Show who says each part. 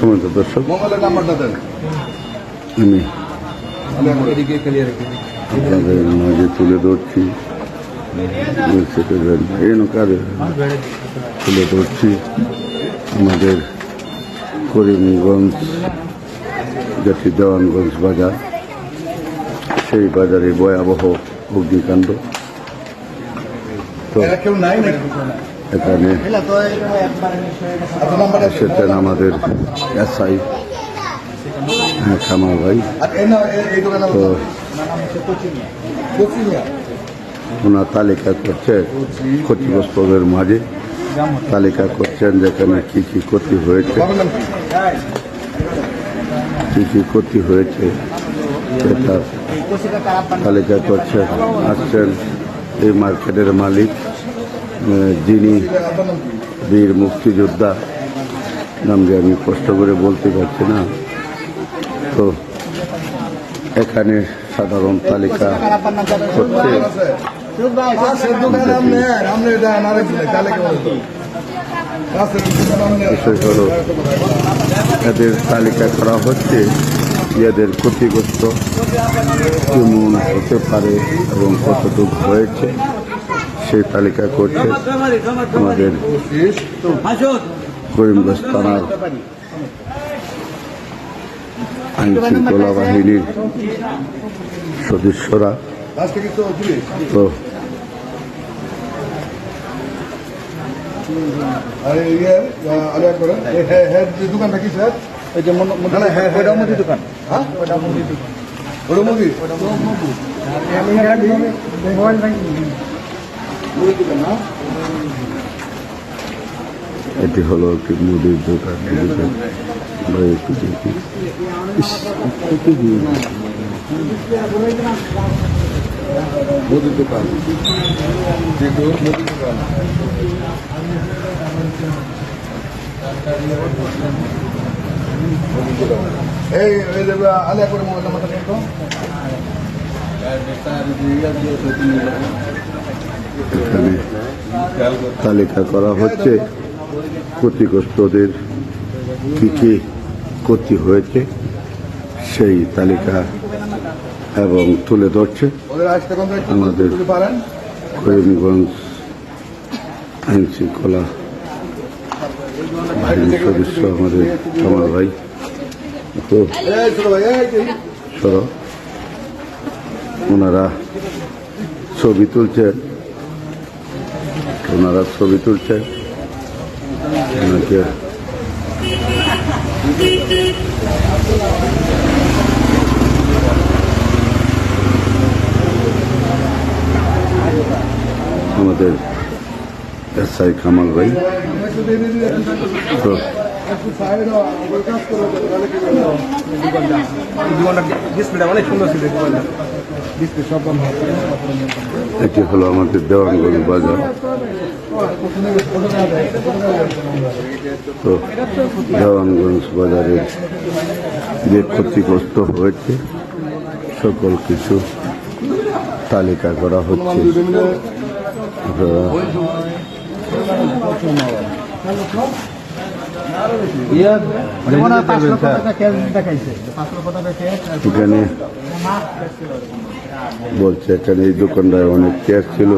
Speaker 1: সমস্ত দর্শক। আমি আপনাদের মাঝে তুলে ধরছি। এনো তুলে ধরছি। আমাদের করিমগঞ্জ যেটি দেওয়ানগঞ্জ বাজার। সেই বাজারে ভয়াবহ অগ্নিকাণ্ড। তো এখানে এসেছেন আমাদের এসআই খামার ভাই। তো ওনার তালিকা করছে, ক্ষতিগ্রস্তদের মাঝে তালিকা করছেন যেখানে কি কি ক্ষতি হয়েছে।
Speaker 2: কি
Speaker 1: কি ক্ষতি হয়েছে সেটা তালিকা করছেন, আসছেন এই মার্কেটের মালিক। যিনি বীর মুক্তিযোদ্ধা নাম যে আমি কষ্ট করে বলতে পারছি না। তো এখানে সাধারণ তালিকা হচ্ছে। এদের তালিকা করা হচ্ছে এদের ক্ষতিগ্রস্ত কেমন হতে পারে এবং কতটুকু হয়েছে। সেই তালিকা করছে আমাদের করিমগঞ্জ থানার আইন শৃঙ্খলা বাহিনীর সদস্যরা। তো
Speaker 2: আর ইয়ে আলিয়া করে হ্যাঁ হ্যাঁ দোকানটা কি স্যার?
Speaker 3: ওই যে। মুদি দোকান।
Speaker 2: হ্যাঁ?
Speaker 3: মুদি দোকান। মোবাইল ব্যাংকিং
Speaker 1: এটি হলো একটি মুদির দোকান আমরা একটু দেখি।
Speaker 2: মুদির দোকান মুদির দোকান। এই আলিয়া করে মোবাইল নাম্বারটা
Speaker 1: এখানে তালিকা করা হচ্ছে। ক্ষতিগ্রস্তদের কি কি ক্ষতি হয়েছে, সেই তালিকা এবং তুলে ধরছে। আমাদের- করিমগঞ্জ আইন শৃঙ্খলা বাহিনীর সদস্য আমাদের কামাল ভাই। তো ওনারা ছবি তুলছেন। ওনারা ছবি তুলছেন ওনাকে আমাদের এসআই কামাল ভাই তো?
Speaker 3: দোকানটা ডিসপ্লেটা অনেক সুন্দর ছিল দোকানটা
Speaker 1: এটি হলো আমাদের দেওয়ানগঞ্জ বাজার। তো দেওয়ানগঞ্জ বাজারের যে ক্ষতিগ্রস্ত হয়েছে, সকল কিছু তালিকা করা হচ্ছে। আপনারা এখানে বলছে এখানে এই দোকানটায় অনেক ক্যাশ ছিল।